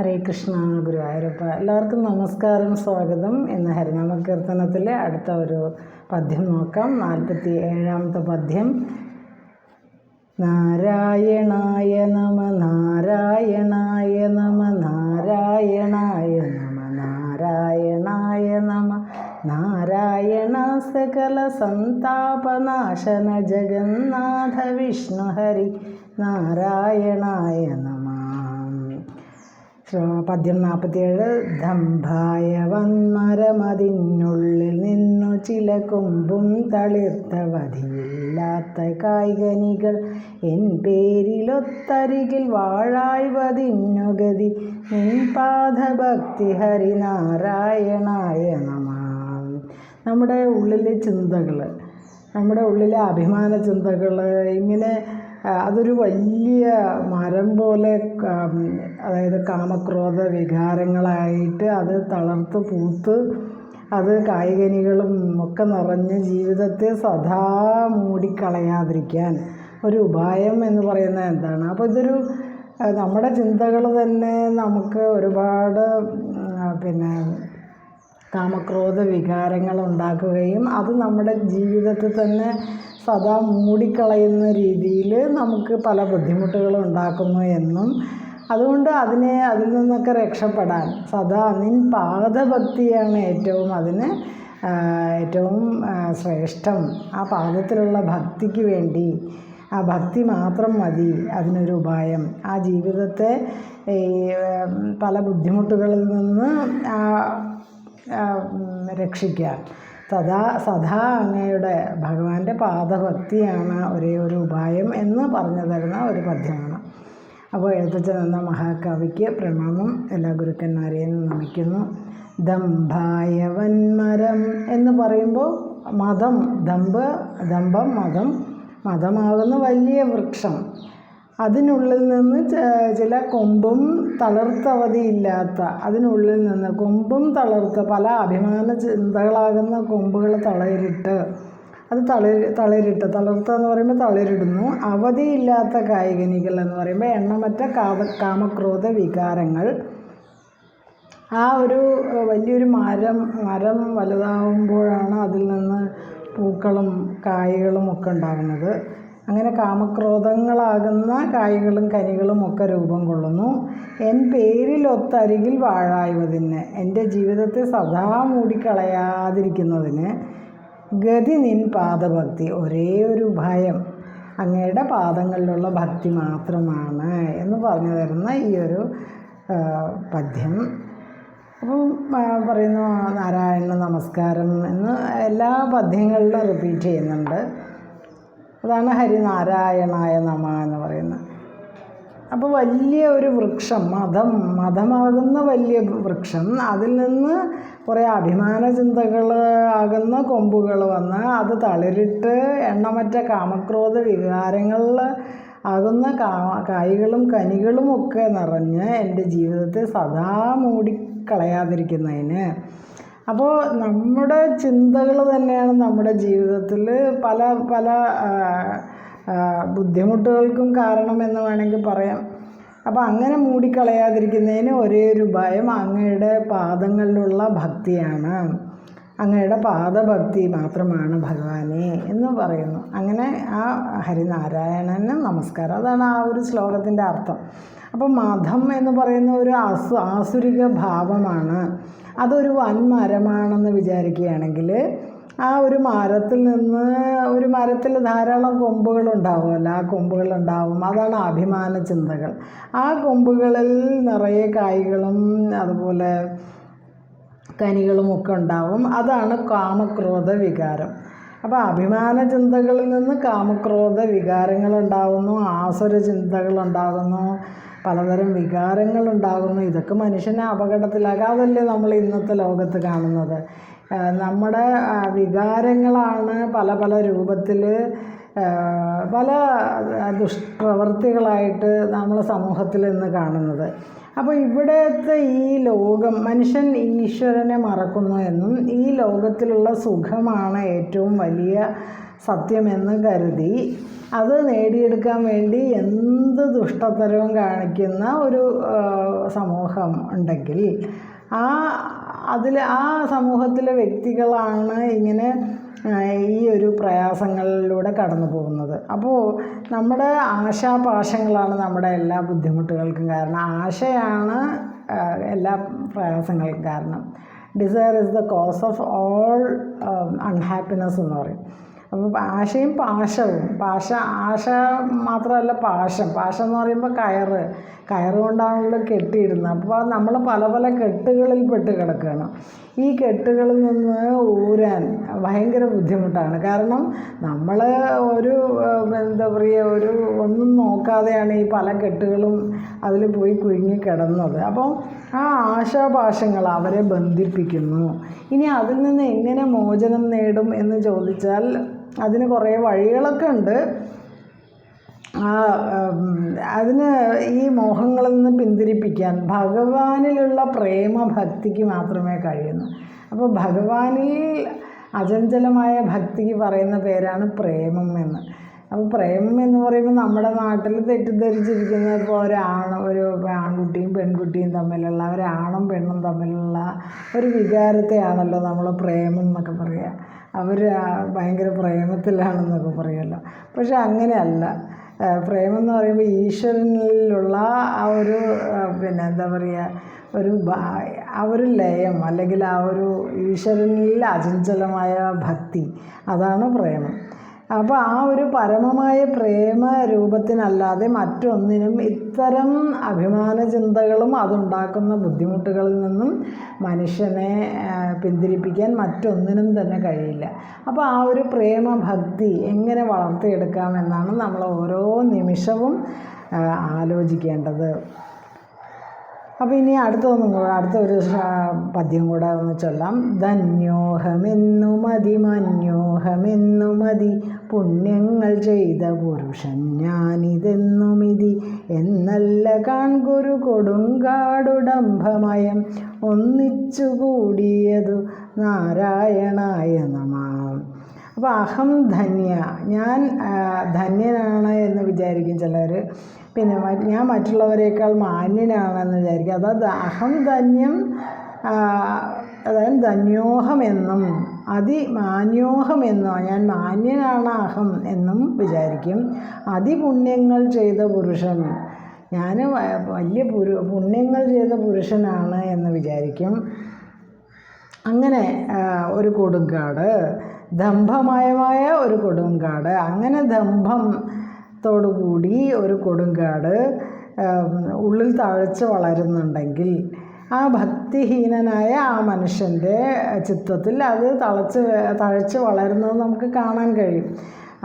ഹരേ കൃഷ്ണ ഗുരുവായൂരപ്പ എല്ലാവർക്കും നമസ്കാരം സ്വാഗതം എന്ന ഹരിനാമ കീർത്തനത്തിലെ അടുത്ത ഒരു പദ്യം നോക്കാം. നാൽപ്പത്തി ഏഴാമത്തെ പദ്യം. നാരായണായ നമ നാരായണായ നമ നാരായണായ നമ നാരായണായ നമ നാരായണ സകല സന്താപനാശന ജഗന്നാഥ വിഷ്ണുഹരി നാരായണായ നമ. പദ്യം നാൽപ്പത്തിയേഴ് ദംഭായ വന്മരമതിനുള്ളിൽ നിന്നു ചില കൊമ്പും തളിർത്തവതിയില്ലാത്ത കായികനികൾ. എൻ പേരിലൊത്തരികിൽ വാഴായ്വതിന്നുഗതി നിൻ പാദഭക്തി ഹരിനാരായണായ നമ നമ്മുടെ ഉള്ളിലെ ചിന്തകൾ നമ്മുടെ ഉള്ളിലെ അഭിമാന ചിന്തകൾ ഇങ്ങനെ അതൊരു വലിയ മരം പോലെ അതായത് കാമക്രോധ വികാരങ്ങളായിട്ട് അത് തളർത്ത് പൂത്ത് അത് കായികനികളും ഒക്കെ നിറഞ്ഞ് ജീവിതത്തെ സദാ മൂടിക്കളയാതിരിക്കാൻ ഒരു ഉപായം എന്ന് പറയുന്നത് എന്താണ്? അപ്പോൾ ഇതൊരു നമ്മുടെ ചിന്തകൾ തന്നെ നമുക്ക് ഒരുപാട് പിന്നെ കാമക്രോധ വികാരങ്ങൾ ഉണ്ടാക്കുകയും അത് നമ്മുടെ ജീവിതത്തിൽ തന്നെ സദാ മൂടിക്കളയുന്ന രീതിയിൽ നമുക്ക് പല ബുദ്ധിമുട്ടുകളും ഉണ്ടാക്കുന്നു എന്നും. അതുകൊണ്ട് അതിനെ അതിൽ നിന്നൊക്കെ രക്ഷപ്പെടാൻ സദാ നിൻ പാദഭക്തിയാണ് ഏറ്റവും അതിന് ഏറ്റവും ശ്രേഷ്ഠം. ആ പാദത്തിലുള്ള ഭക്തിക്ക് വേണ്ടി ആ ഭക്തി മാത്രം മതി അതിനൊരു ഉപായം. ആ ജീവിതത്തെ പല ബുദ്ധിമുട്ടുകളിൽ നിന്ന് രക്ഷിക്കാൻ. സദാ സദാ അങ്ങയുടെ ഭഗവാന്റെ പാദഭക്തിയാണ് ഒരേ ഒരു ഉപായം എന്ന് പറഞ്ഞു തരുന്ന ഒരു പദ്യമാണ്. അപ്പോൾ എഴുത്തച്ഛൻ എന്ന മഹാകവിക്ക് പ്രണാമം. എല്ലാ ഗുരുക്കന്മാരെയും നമിക്കുന്നു. ദംഭായ വന്മരം എന്ന് പറയുമ്പോൾ മതം ദമ്പ് ദമ്പം മതം മതമാകുന്ന വലിയ വൃക്ഷം. അതിനുള്ളിൽ നിന്ന് ചില കൊമ്പും തളർത്തവധിയില്ലാത്ത അതിനുള്ളിൽ നിന്ന് കൊമ്പും തളർത്ത പല അഭിമാന ചിന്തകളാകുന്ന കൊമ്പുകൾ തളരിട്ട് അത് തളിര് തളിരിട്ട് തളർത്ത എന്ന് പറയുമ്പോൾ തളിരിടുന്നു. അവധിയില്ലാത്ത കായികനികൾ എന്ന് പറയുമ്പോൾ എണ്ണമറ്റ കാത കാമക്രോധ വികാരങ്ങൾ. ആ ഒരു വലിയൊരു മരം മരം വലുതാവുമ്പോഴാണ് അതിൽ നിന്ന് പൂക്കളും കായ്കളും ഒക്കെ ഉണ്ടാകുന്നത്. അങ്ങനെ കാമക്രോധങ്ങളാകുന്ന കായ്കളും കനികളും ഒക്കെ രൂപം കൊള്ളുന്നു. എൻ പേരിലൊത്തരികിൽ വാഴായുവതിന് എന്റെ ജീവിതത്തെ സദാ മൂടിക്കളയാതിരിക്കുന്നതിന് ഗതി നിൻ പാദഭക്തി ഒരേ ഒരു ഭയം. അങ്ങയുടെ പാദങ്ങളിലുള്ള ഭക്തി മാത്രമാണ് എന്ന് പറഞ്ഞു തരുന്ന ഈ ഒരു പദ്യം. അപ്പം പറയുന്നു നാരായണ നമസ്കാരം എന്ന് എല്ലാ പദ്യങ്ങളിലും റിപ്പീറ്റ് ചെയ്യുന്നുണ്ട്. അതാണ് ഹരിനാരായണായ നമ എന്ന് പറയുന്നത്. അപ്പോൾ വലിയ ഒരു വൃക്ഷം മതം മതമാകുന്ന വലിയ വൃക്ഷം അതിൽ നിന്ന് കുറേ അഭിമാന ചിന്തകൾ ആകുന്ന കൊമ്പുകൾ വന്ന് അത് തളിരിട്ട് എണ്ണമറ്റ കാമക്രോധ വികാരങ്ങളിൽ ആകുന്ന കാ കായ്കളും കനികളും ഒക്കെ നിറഞ്ഞ് എന്റെ ജീവിതത്തെ സദാ മൂടിക്കളയാതിരിക്കുന്നതിന് അപ്പോൾ നമ്മുടെ ചിന്തകൾ തന്നെയാണ് നമ്മുടെ ജീവിതത്തിൽ പല പല ബുദ്ധിമുട്ടുകൾക്കും കാരണമെന്ന് വേണമെങ്കിൽ പറയാം. അപ്പോൾ അങ്ങനെ മൂടിക്കളയാതിരിക്കുന്നതിന് ഒരേ ഒരു ഭയം അങ്ങയുടെ പാദങ്ങളിലുള്ള ഭക്തിയാണ്. അങ്ങയുടെ പാദഭക്തി മാത്രമാണ് ഭഗവാനെ എന്ന് പറയുന്നു. അങ്ങനെ ആ ഹരിനാരായണന് നമസ്കാരം. അതാണ് ആ ഒരു ശ്ലോകത്തിന്റെ അർത്ഥം. അപ്പോൾ മതം എന്ന് പറയുന്ന ഒരു ആസു ആസുരിക ഭാവമാണ്. അതൊരു വൻ മരമാണെന്ന് വിചാരിക്കുകയാണെങ്കിൽ ആ ഒരു മരത്തിൽ നിന്ന് ഒരു മരത്തിൽ ധാരാളം കൊമ്പുകൾ ഉണ്ടാവുമല്ലോ. ആ കൊമ്പുകൾ ഉണ്ടാവും. അതാണ് അഭിമാന ചിന്തകൾ. ആ കൊമ്പുകളിൽ നിറയെ കായ്കളും അതുപോലെ കനികളും ഒക്കെ ഉണ്ടാവും. അതാണ് കാമക്രോധ വികാരം. അപ്പോൾ അഭിമാന ചിന്തകളിൽ നിന്ന് കാമക്രോധ വികാരങ്ങൾ ഉണ്ടാകുന്നു ആസുര ചിന്തകൾ ഉണ്ടാകുന്നു പലതരം വികാരങ്ങൾ ഉണ്ടാകുന്നു ഇതൊക്കെ മനുഷ്യനെ അപകടത്തിലാകാതല്ലേ നമ്മൾ ഇന്നത്തെ ലോകത്ത് കാണുന്നത്. നമ്മുടെ വികാരങ്ങളാണ് പല പല രൂപത്തിൽ പല ദുഷ്പ്രവർത്തികളായിട്ട് നമ്മൾ സമൂഹത്തിൽ ഇന്ന് കാണുന്നത്. അപ്പോൾ ഇവിടുത്തെ ഈ ലോകം മനുഷ്യൻ ഈശ്വരനെ മറക്കുന്നു എന്നും ഈ ലോകത്തിലുള്ള സുഖമാണ് ഏറ്റവും വലിയ സത്യമെന്ന് കരുതി അത് നേടിയെടുക്കാൻ വേണ്ടി എന്ത് ദുഷ്ടത്തരവും കാണിക്കുന്ന ഒരു സമൂഹം ഉണ്ടെങ്കിൽ ആ അതിൽ ആ സമൂഹത്തിലെ വ്യക്തികളാണ് ഇങ്ങനെ ഈ ഒരു പ്രയാസങ്ങളിലൂടെ കടന്നു പോകുന്നത്. അപ്പോൾ നമ്മുടെ ആശാപാശങ്ങളാണ് നമ്മുടെ എല്ലാ ബുദ്ധിമുട്ടുകൾക്കും കാരണം. ആശയാണ് എല്ലാ പ്രയാസങ്ങൾക്കും കാരണം. Desire is the cause of all unhappiness എന്ന് പറയും. അപ്പോൾ ആശയും പാശവും പാശ ആശ മാത്രമല്ല പാശം. പാശം എന്ന് പറയുമ്പോൾ കയറ്. കയറ് കൊണ്ടാണല്ലോ കെട്ടിയിരുന്നത്. അപ്പോൾ നമ്മൾ പല പല കെട്ടുകളിൽ പെട്ട് കിടക്കുകയാണ്. ഈ കെട്ടുകളിൽ നിന്ന് ഊരാൻ ഭയങ്കര ബുദ്ധിമുട്ടാണ്. കാരണം നമ്മൾ ഒരു എന്താ പറയുക ഒരു ഒന്നും നോക്കാതെയാണ് ഈ പല കെട്ടുകളും അതിൽ പോയി കുഴുങ്ങി കിടന്നത്. അപ്പം ആ ആശാപാശങ്ങൾ അവരെ ബന്ധിപ്പിക്കുന്നു. ഇനി അതിൽ നിന്ന് എങ്ങനെ മോചനം നേടും എന്ന് ചോദിച്ചാൽ അതിന് കുറേ വഴികളൊക്കെ ഉണ്ട്. അതിന് ഈ മോഹങ്ങളിൽ നിന്ന് പിന്തിരിപ്പിക്കാൻ ഭഗവാനിലുള്ള പ്രേമഭക്തിക്ക് മാത്രമേ കഴിയുന്നു. അപ്പോൾ ഭഗവാനിൽ അചഞ്ചലമായ ഭക്തിക്ക് പറയുന്ന പേരാണ് പ്രേമം എന്ന്. അപ്പോൾ പ്രേമം എന്ന് പറയുമ്പോൾ നമ്മുടെ നാട്ടിൽ തെറ്റിദ്ധരിച്ചിരിക്കുന്ന ഇപ്പോൾ ഒരാണ് ഒരു ആൺകുട്ടിയും പെൺകുട്ടിയും തമ്മിലുള്ള ഒരാണും പെണ്ണും തമ്മിലുള്ള ഒരു വികാരത്തെയാണല്ലോ നമ്മൾ പ്രേമം എന്നൊക്കെ പറയുക. അവർ ഭയങ്കര പ്രേമത്തിലാണെന്നൊക്കെ പറയുമല്ലോ. പക്ഷെ അങ്ങനെയല്ല. പ്രേമം എന്ന് പറയുമ്പോൾ ഈശ്വരനിലുള്ള ആ ഒരു പിന്നെ എന്താ പറയുക ഒരു ആ ഒരു ലയം അല്ലെങ്കിൽ ആ ഒരു ഈശ്വരനിൽ അചഞ്ചലമായ ഭക്തി അതാണ് പ്രേമം. അപ്പോൾ ആ ഒരു പരമമായ പ്രേമ രൂപത്തിനല്ലാതെ മറ്റൊന്നിനും ഇത്തരം അഭിമാന ചിന്തകളും അതുണ്ടാക്കുന്ന ബുദ്ധിമുട്ടുകളിൽ നിന്നും മനുഷ്യനെ പിന്തിരിപ്പിക്കാൻ മറ്റൊന്നിനും തന്നെ കഴിയില്ല. അപ്പോൾ ആ ഒരു പ്രേമ ഭക്തി എങ്ങനെ വളർത്തിയെടുക്കാമെന്നാണ് നമ്മൾ ഓരോ നിമിഷവും ആലോചിക്കേണ്ടത്. അപ്പോൾ ഇനി അടുത്തൊന്നും കൂടെ അടുത്ത ഒരു പദ്യം കൂടെ ഒന്ന് ചൊല്ലാം. ധന്യോഹമെന്നു മതി മന്യോഹമെന്നു മതി പുണ്യങ്ങൾ ചെയ്ത പുരുഷൻ ഞാനിതെന്നുമിതി എന്നല്ല കാൺകുരു കൊടുങ്കാടുടംഭമയം ഒന്നിച്ചുകൂടിയതു നാരായണായ നമാം അപ്പോൾ അഹം ധന്യ ഞാൻ ധന്യനാണ് എന്ന് വിചാരിക്കും ചിലർ പിന്നെ ഞാൻ മറ്റുള്ളവരെക്കാൾ മാന്യനാണെന്ന് വിചാരിക്കും. അതായത് അഹം ധന്യം അതായത് ധന്യോഹം ധന്യോഹമെന്നും അതിമാന്യോഹമെന്നോ ഞാൻ മാന്യനാണ് അഹം എന്നും വിചാരിക്കും. അതിപുണ്യങ്ങൾ ചെയ്ത പുരുഷൻ ഞാൻ വലിയ പുരു പുണ്യങ്ങൾ ചെയ്ത പുരുഷനാണ് എന്ന് വിചാരിക്കും. അങ്ങനെ ഒരു കൊടുങ്കാട് ദമ്പമയമായ ഒരു കൊടുങ്കാട് അങ്ങനെ ദമ്പത്തോടുകൂടി ഒരു കൊടുങ്കാട് ഉള്ളിൽ തഴച്ച് വളരുന്നുണ്ടെങ്കിൽ ആ ഭക്തിഹീനനായ ആ മനുഷ്യന്റെ ചിത്രത്തിൽ അത് തളച്ച് തഴച്ച് വളരുന്നത് നമുക്ക് കാണാൻ കഴിയും.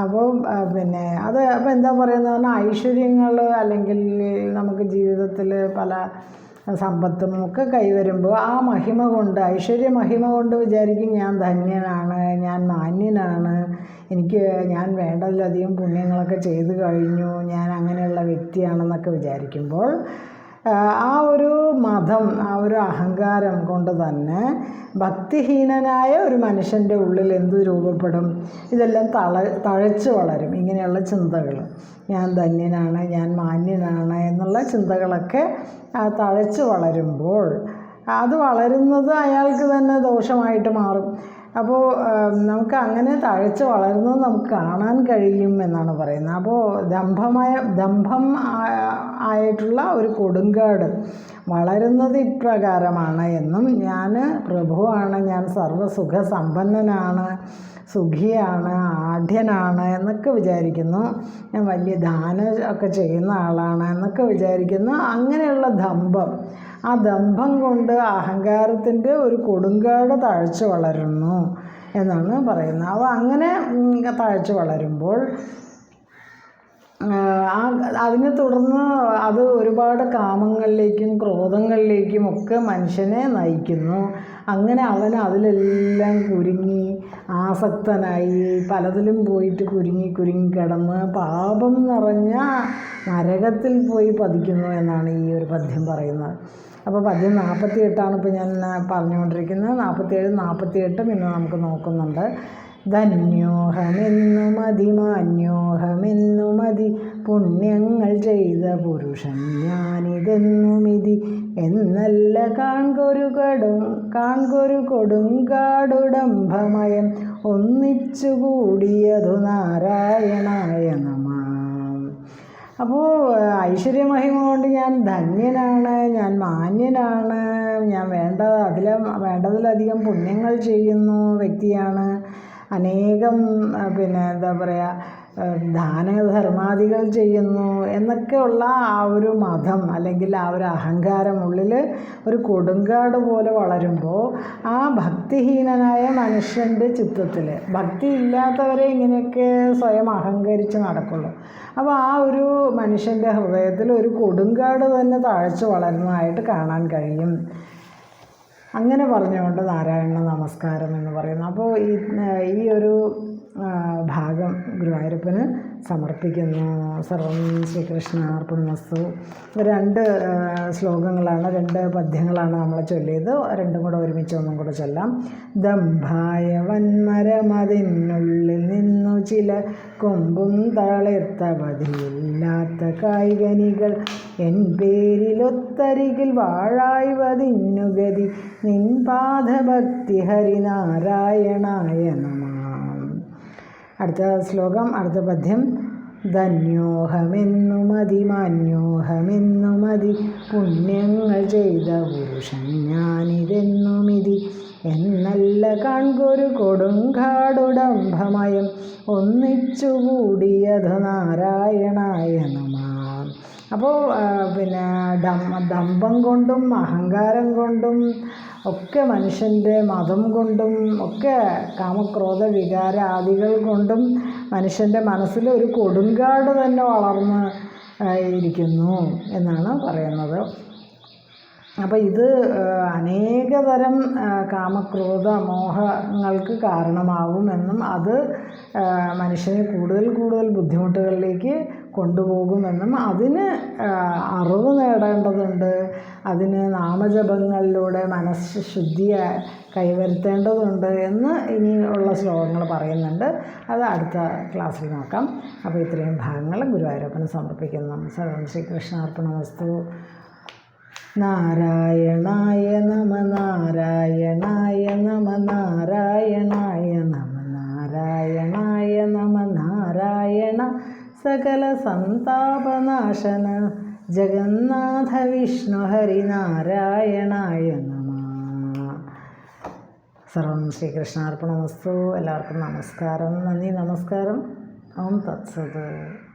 അപ്പോൾ പിന്നെ അത് അപ്പോൾ എന്താ പറയുന്നത് പറഞ്ഞാൽ ഐശ്വര്യങ്ങൾ അല്ലെങ്കിൽ നമുക്ക് ജീവിതത്തിൽ പല സമ്പത്തും ഒക്കെ കൈവരുമ്പോൾ ആ മഹിമ കൊണ്ട് ഐശ്വര്യ മഹിമ കൊണ്ട് വിചാരിക്കും ഞാൻ ധന്യനാണ് ഞാൻ മാന്യനാണ് എനിക്ക് ഞാൻ വേണ്ടതിലധികം പുണ്യങ്ങളൊക്കെ ചെയ്തു കഴിഞ്ഞു ഞാൻ അങ്ങനെയുള്ള വ്യക്തിയാണെന്നൊക്കെ വിചാരിക്കുമ്പോൾ ആ, മതം ആ ഒരു അഹങ്കാരം കൊണ്ട് തന്നെ ഭക്തിഹീനനായ ഒരു മനുഷ്യന്റെ ഉള്ളിൽ എന്ത് രൂപപ്പെടും? ഇതെല്ലാം തള തഴച്ച് വളരും. ഇങ്ങനെയുള്ള ചിന്തകൾ. ഞാൻ ധന്യനാണ് ഞാൻ മാന്യനാണ് എന്നുള്ള ചിന്തകളൊക്കെ തഴച്ച് വളരുമ്പോൾ അത് വളരുന്നത് അയാൾക്ക് തന്നെ ദോഷമായിട്ട് മാറും. അപ്പോൾ നമുക്ക് അങ്ങനെ തഴച്ച് വളരുന്നത് നമുക്ക് കാണാൻ കഴിയും എന്നാണ് പറയുന്നത്. അപ്പോൾ ദമ്പമായ ദമ്പം ആയിട്ടുള്ള ഒരു കൊടുങ്കാട് വളരുന്നത് ഇപ്രകാരമാണ് എന്നും ഞാൻ പ്രഭുവാണ് ഞാൻ സർവസുഖ സമ്പന്നനാണ് സുഖിയാണ് ആഢ്യനാണ് എന്നൊക്കെ വിചാരിക്കുന്നു. ഞാൻ വലിയ ദാനം ഒക്കെ ചെയ്യുന്ന ആളാണ് എന്നൊക്കെ വിചാരിക്കുന്നു. അങ്ങനെയുള്ള ദമ്പം ആ ദമ്പം കൊണ്ട് അഹങ്കാരത്തിന്റെ ഒരു കൊടുങ്കാട് താഴ്ച വളരുന്നു എന്നാണ് പറയുന്നത്. അപ്പോൾ അങ്ങനെ താഴ്ച വളരുമ്പോൾ ആ അതിനെ തുടർന്ന് അത് ഒരുപാട് കാമങ്ങളിലേക്കും ക്രോധങ്ങളിലേക്കും ഒക്കെ മനുഷ്യനെ നയിക്കുന്നു. അങ്ങനെ അവൻ അതിലെല്ലാം കുരുങ്ങി ആസക്തനായി പലതിലും പോയിട്ട് കുരുങ്ങി കുരുങ്ങി കിടന്ന് പാപം നിറഞ്ഞ നരകത്തിൽ പോയി പതിക്കുന്നു എന്നാണ് ഈ ഒരു പദ്യം പറയുന്നത്. അപ്പോൾ പദ്യം നാൽപ്പത്തി എട്ടാണ് ഇപ്പോൾ ഞാൻ പറഞ്ഞുകൊണ്ടിരിക്കുന്നത്. നാൽപ്പത്തിയേഴ് നാൽപ്പത്തിയെട്ടും ഇന്ന് നമുക്ക് നോക്കുന്നുണ്ട്. ധന്യോഹമെന്നു മതി മാന്യോഹമെന്നു മതി പുണ്യങ്ങൾ ചെയ്ത പുരുഷൻ ഞാനിതെന്നുമിതി എന്നല്ല കാൺകൊരു കടും കാൺകൊരു കൊടുങ്കാടുടംഭമയം ഒന്നിച്ചുകൂടിയതു നാരായണായ നമ. അപ്പോൾ ഐശ്വര്യമഹിമ കൊണ്ട് ഞാൻ ധന്യനാണ് ഞാൻ മാന്യനാണ് ഞാൻ വേണ്ട അതിലും വേണ്ടതിലധികം പുണ്യങ്ങൾ ചെയ്യുന്നു വ്യക്തിയാണ്. അനേകം പിന്നെ എന്താ പറയുക ദാനധർമാദികൾ ചെയ്യുന്നു എന്നൊക്കെയുള്ള ആ ഒരു മതം അല്ലെങ്കിൽ ആ ഒരു അഹങ്കാരം ഉള്ളിൽ ഒരു കൊടുങ്കാട് പോലെ വളരുമ്പോൾ ആ ഭക്തിഹീനനായ മനുഷ്യന്റെ ചിത്തത്തിൽ ഭക്തി ഇല്ലാത്തവരെ ഇങ്ങനെയൊക്കെ സ്വയം അഹങ്കരിച്ച് നടക്കുള്ളൂ. അപ്പോൾ ആ ഒരു മനുഷ്യന്റെ ഹൃദയത്തിൽ ഒരു കൊടുങ്കാട് തന്നെ താഴ്ച വളരുന്നതായിട്ട് കാണാൻ കഴിയും. അങ്ങനെ പറഞ്ഞുകൊണ്ട് നാരായണ നമസ്കാരം എന്ന് പറയുന്നു. അപ്പോൾ ഈ ഈ ഒരു ഭാഗം ഗുരുവായൂരപ്പന് സമർപ്പിക്കുന്നു. സർവം ശ്രീകൃഷ്ണ അർപ്പണമസ്തു രണ്ട് ശ്ലോകങ്ങളാണ് രണ്ട് പദ്യങ്ങളാണ് നമ്മൾ ചൊല്ലിയത്. രണ്ടും കൂടെ ഒരുമിച്ച് ഒന്നും കൂടെ ചൊല്ലാം. ദംഭായ വന്മരമതിനുള്ളിൽ നിന്നു ചില കൊമ്പും തളിർത്തവതിയില്ലാത്ത കായികനികൾ. എൻ പേരിലൊത്തരികിൽ വാഴായ്വതിന്നുഗതി നിൻ പാദഭക്തി ഹരിനാരായണായ നമ. അടുത്ത ശ്ലോകം അടുത്ത പദ്യം. ധന്യോഹമെന്നു മതി മാന്യോഹമെന്നു മതി പുണ്യങ്ങൾ ചെയ്ത പുരുഷൻ ഞാനിതെന്നുമിതി. എന്നല്ല കാൺകൊരു കൊടുങ്കാടുടംഭമയം ഒന്നിച്ചുകൂടിയത് നാരായണായ നമ അപ്പോൾ പിന്നെ ഡം ദമ്പം കൊണ്ടും അഹങ്കാരം കൊണ്ടും ഒക്കെ മനുഷ്യന്റെ മതം കൊണ്ടും ഒക്കെ കാമക്രോധ വികാര ആദികൾ കൊണ്ടും മനുഷ്യന്റെ മനസ്സിൽ ഒരു കൊടുങ്കാട് തന്നെ വളർന്ന് ഇരിക്കുന്നു എന്നാണ് പറയുന്നത്. അപ്പോൾ ഇത് അനേകതരം കാമക്രോധ മോഹങ്ങൾക്ക് കാരണമാകുമെന്നും അത് മനുഷ്യനെ കൂടുതൽ കൂടുതൽ ബുദ്ധിമുട്ടുകളിലേക്ക് കൊണ്ടുപോകുമെന്നും അതിന് അറിവ് നേടേണ്ടതുണ്ട്. അതിന് നാമജപങ്ങളിലൂടെ മനസ്സ് ശുദ്ധി കൈവരുത്തേണ്ടതുണ്ട് എന്ന് ഇനിയുള്ള ശ്ലോകങ്ങൾ പറയുന്നുണ്ട്. അത് അടുത്ത ക്ലാസ്സിൽ നോക്കാം. അപ്പോൾ ഇത്രയും ഭാഗങ്ങൾ ഗുരുവായൂരപ്പന് സമർപ്പിക്കുന്നു. സർവം ശ്രീകൃഷ്ണാർപ്പണമസ്തു. നാരായണായ നമ സകല സന്താപനാശന. ജഗന്നാഥ വിഷ്ണു നാരായണായ നമ. സർവം ശ്രീകൃഷ്ണാർപ്പണമസ്തു. എല്ലാവർക്കും നമസ്കാരം. നന്ദി നമസ്കാരം. ഓം തത്സത്.